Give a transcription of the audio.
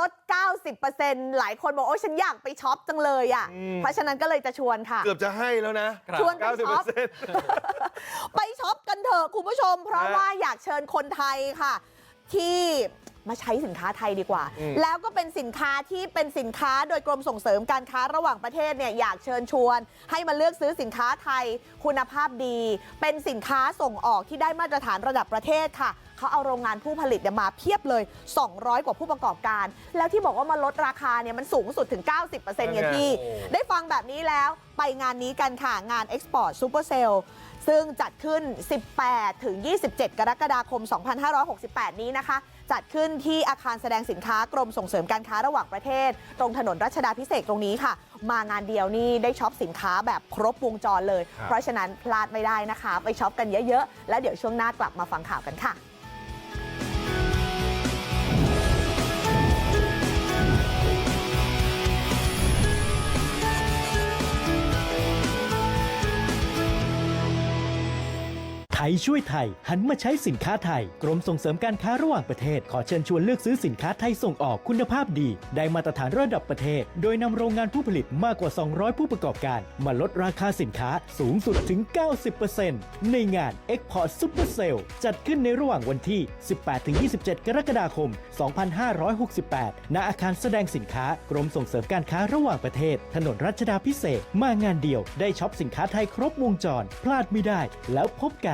ลด90%หลายคนบอกโอ้ฉันอยากไปช็อปจังเลยอะอืมเพราะฉะนั้นก็เลยจะชวนค่ะ เกือบจะให้แล้วนะชวนไปช็อป90%ไปช็อปกันเถอะคุณผู้ชม เพราะฮะว่าอยากเชิญคนไทยค่ะ ที่ มาใช้สินค้าไทยดีกว่าอืมแล้วก็เป็นสินค้าที่เป็นสินค้าโดยกรมส่งเสริมการค้าระหว่างประเทศเนี่ยอยากเชิญชวน ให้มาเลือกซื้อสินค้าไทย คุณภาพดี เป็นสินค้าส่งออกที่ได้มาตรฐานระดับประเทศค่ะเขาเอาโรงงานผู้ผลิตเนี่ยมาเพียบเลย 200 กว่าผู้ประกอบการ แล้วที่บอกว่ามาลดราคาเนี่ยมันสูงสุดถึง 90%เนี่ยพี่โอ้ได้ฟังแบบนี้แล้วไปงานนี้กันค่ะงาน Export Super Sale ซึ่งจัดขึ้น 18 ถึง 27 กรกฎาคม 2568 นี้นะคะ จัดขึ้นที่อาคารแสดงสินค้ากรมส่งเสริมการค้าระหว่างประเทศ ตรงถนนรัชดาพิเศษกตรงนี้ค่ะ มางานเดียวนี่ได้ช็อปสินค้าแบบครบวงจรเลยครับเพราะฉะนั้นพลาดไม่ได้นะคะ ไปช็อปกันเยอะๆ แล้วเดี๋ยวช่วงหน้ากลับมาฟังข่าวกันค่ะ ยช่วยไทย หันมาใช้สินค้าไทย กรมส่งเสริมการค้าระหว่างประเทศ ขอเชิญชวนเลือกซื้อสินค้าไทยส่งออกคุณภาพดี ได้มาตรฐานระดับประเทศ โดยนำโรงงานผู้ผลิตมากกว่า 200 ผู้ประกอบการ มาลดราคาสินค้าสูงสุดถึง 90%ในงาน Export Super Sale จัดขึ้นในระหว่างวันที่ 18-27 กรกฎาคม 2568 ณ อาคารแสดงสินค้ากรมส่งเสริมการค้าระหว่างประเทศ ถนนรัชดาพิเศษ มางานเดียว ได้ช็อปสินค้าไทยครบวงจร พลาดไม่ได้แล้วพบกัน